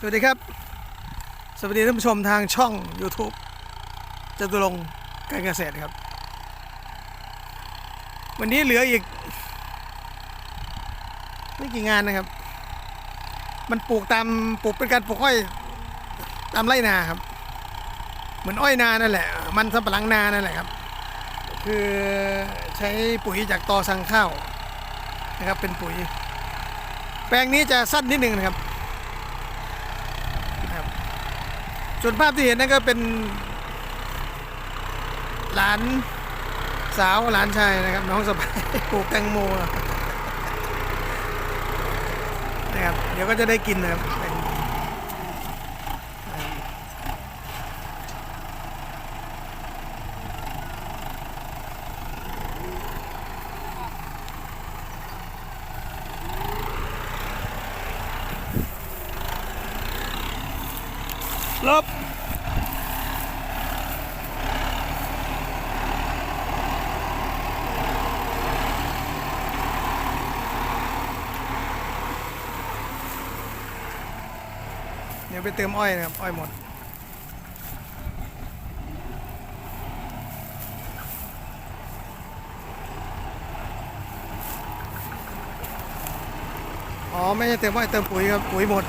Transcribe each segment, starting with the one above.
สวัสดีครับ สวัสดีท่านผู้ชมทางช่อง YouTube จตุรงค์การเกษตรครับ วันนี้เหลืออีก ไม่กี่งานนะครับ มันปลูกตามปลูกเป็นการปลูกอ้อยตามไร่นาครับ เหมือนอ้อยนานั่นแหละ มันสำปะหลังนานั่นแหละครับ คือใช้ปุ๋ยจากตอสังข้าวนะครับเป็นปุ๋ย แปลงนี้จะสั้นนิดนึงนะครับ ส่วนภาพที่เห็นนั่นก็เป็น หลานสาวหลานชายนะครับ น้องสบายปลูกแตงโมนะครับ เดี๋ยวก็จะได้กินนะครับ ลบเดี๋ยวไปเติมอ้อยนะครับ อ้อยหมดอ๋อ ไม่ใช่เติมอ้อยเติมปุ๋ยครับ ปุ๋ยหมด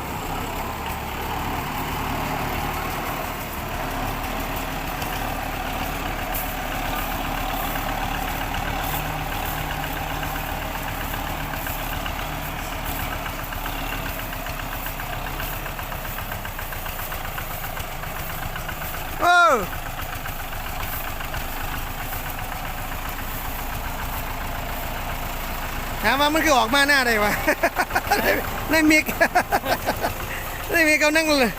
ถามว่ามันคือออกมาหน้าได้วะในมิกในมิกเอานั่งเลย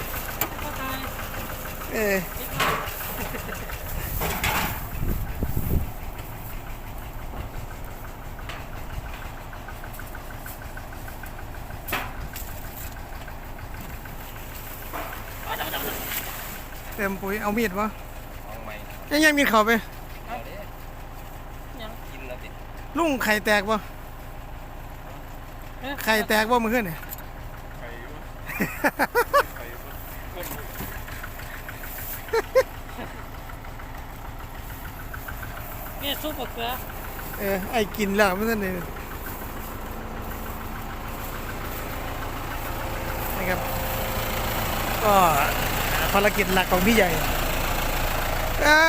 เออ เต็มปุ๋ยเอามีดวะเอาไหมยังยังมีเข่าไปเอาดิกินแล้วติลุงไข่แตกวะไข่แตกวะมือขึ้นเนี่ยไข่ยุ่ไข่ยุ่เนี่ยซุปมะเขือเออไอ้กินแล้วไม่ใช่เนี่ยนะครับก็ ภารกิจหลักของพี่ใหญ่เอ้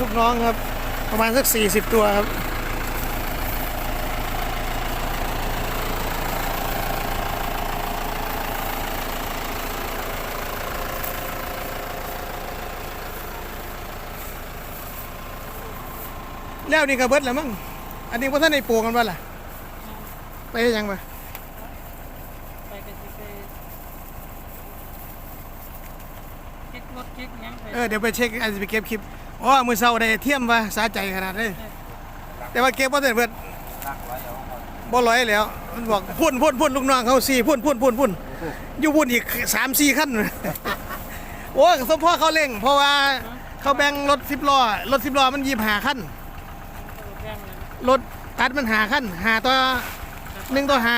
ลูกน้องครับ ประมาณสักสี่สิบตัวครับแล้วนี่ก็เบิดแล้วมั้ง อันนี้พวกท่านในปูกันว่าล่ะ ไปเฮ็ดหยังมา ไปกันสิไปคิด รถคิดหยังไปเออเดี๋ยวไปเช็คอาจจะไปเก็บคลิปอ๋อมือเศร้าได้เทียมว่าสาใจขนาดเลยแต่ว่าเก็บบ่ได้เบิดรักไว้เอาเอาบ่ร้อยแล้วมันบอกพุ่นพุ่นพุ่นลูกน้องเขาสี่พุ่นพุ่นพุ่นพุ่นอยู่พุ่นอีกสามสี่ขั้นโอ้ยสมพ่อเขาเร่ง เพราะว่าเขาแบ่งรถสิบล้อรถสิบล้อมันยีบหาขั้นแพงเลยรถตัดมันหาขั้นหาตัวหนึ่งตัวหา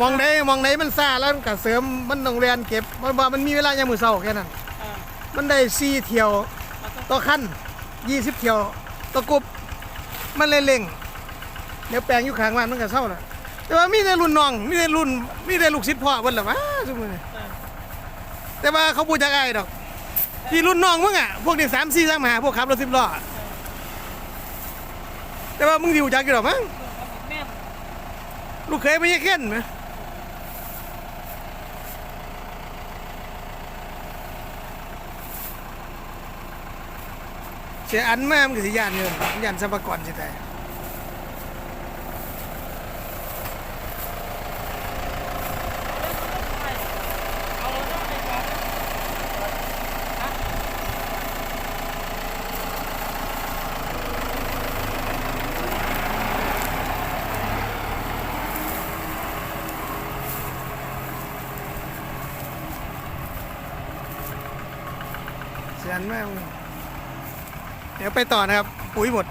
มองได้มองได้มันซ่าแล้วมันก็เสริมมันต้องเรียนเก็บมันว่ามันมีเวลายามมือเศร้าแค่นั้นอ่ามันได้สี่เที่ยวต่อขั้นยี่สิบเที่ยวต่อกรุบมันเลยเร่งเดี๋ยวแปลงอยู่ข้างบ้านมันก็เศร้าน่ะแต่ว่ามีแต่รุ่นน้องมีแต่รุ่นมีแต่ลูกศิษย์พ่อเพิ่นล่ะวะซุมื้อนี้อ่าแต่ว่าเขาพูดจักอ้ายดอกที่รุ่นน้องมึงอะพวกนี้สามสี่สามหาพวกขับรถสิบล้อแต่ว่ามึงสิรู้จักอยู่ดอกมั้งแม่นลูกเคยไปยี่เข้นไหม เสียอันแม่มันก็สิยานเงินยานสมปกรสิแต่อารถไปก่เสียอันแม่ เดี๋ยวไปต่อนะครับ ปุ๋ยหมด